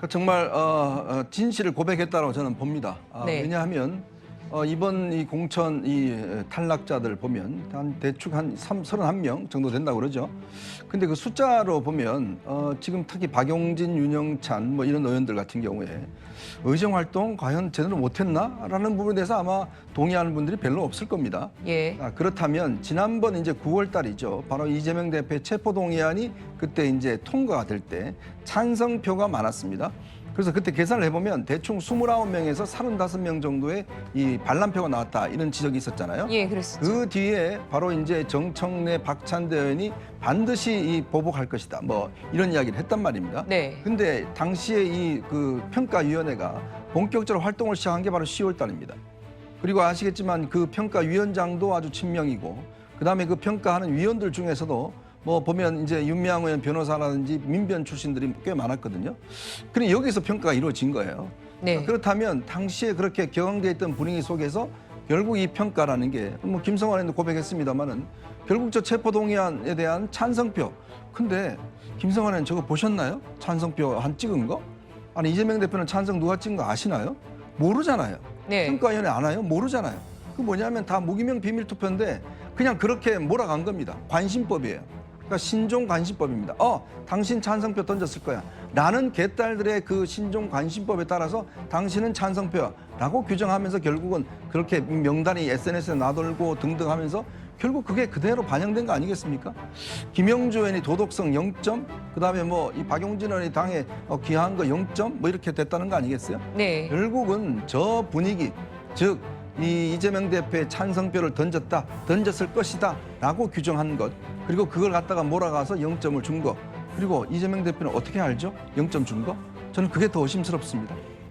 그 정말 어, 어, 진실을 고백했다고 저는 봅니다. 아, 네. 왜냐하면 어, 이번 이 공천 이 에, 탈락자들 보면 한 대충 한 3, 31명 정도 된다고 그러죠. 근데 그 숫자로 보면 어, 지금 특히 박용진, 윤영찬 뭐 이런 의원들 같은 경우에 의정 활동 과연 제대로 못했나라는 부분에 대해서 아마 동의하는 분들이 별로 없을 겁니다. 예. 아, 그렇다면 지난번 이제 9월 달이죠. 바로 이재명 대표의 체포 동의안이 그때 이제 통과가 될 때 찬성표가 많았습니다. 그래서 그때 계산을 해보면 대충 29명에서 35명 정도의 이 반란표가 나왔다 이런 지적이 있었잖아요. 예, 그랬었죠. 그 뒤에 바로 이제 정청래 박찬대 의원이 반드시 이 보복할 것이다. 뭐 이런 이야기를 했단 말입니다. 네. 근데 당시에 이 그 평가위원회가 본격적으로 활동을 시작한 게 바로 10월 달입니다. 그리고 아시겠지만 그 평가위원장도 아주 친명이고 그다음에 그 평가하는 위원들 중에서도 뭐 보면 이제 윤미향 의원 변호사라든지 민변 출신들이 꽤 많았거든요. 그럼 여기서 평가가 이루어진 거예요. 네. 그렇다면 당시에 그렇게 격앙돼 있던 분위기 속에서 결국 이 평가라는 게 뭐 김성환 의원도 고백했습니다마는 결국 저 체포동의안에 대한 찬성표. 근데 김성환 의원 저거 보셨나요? 찬성표 한 찍은 거? 아니 이재명 대표는 찬성 누가 찍은 거 아시나요? 모르잖아요. 네. 평가위원회 아나요? 모르잖아요. 그 뭐냐면 다 무기명 비밀 투표인데 그냥 그렇게 몰아간 겁니다. 관심법이에요. 그러니까 신종 관심법입니다. 어, 당신 찬성표 던졌을 거야. 라는 개딸들의 그 신종 관심법에 따라서 당신은 찬성표야라고 규정하면서 결국은 그렇게 명단이 SNS에 나돌고 등등 하면서 결국 그게 그대로 반영된 거 아니겠습니까? 김영주 의원이 도덕성 0점, 그 다음에 뭐 이 박용진 의원이 당에 어, 기여한 거 0점, 뭐 이렇게 됐다는 거 아니겠어요? 네. 결국은 저 분위기, 즉, 이 이재명 대표의 찬성표를 던졌다, 던졌을 것이다, 라고 규정한 것, 그리고 그걸 갖다가 몰아가서 0점을 준 것, 그리고 이재명 대표는 어떻게 알죠? 0점 준 거? 저는 그게 더 의심스럽습니다.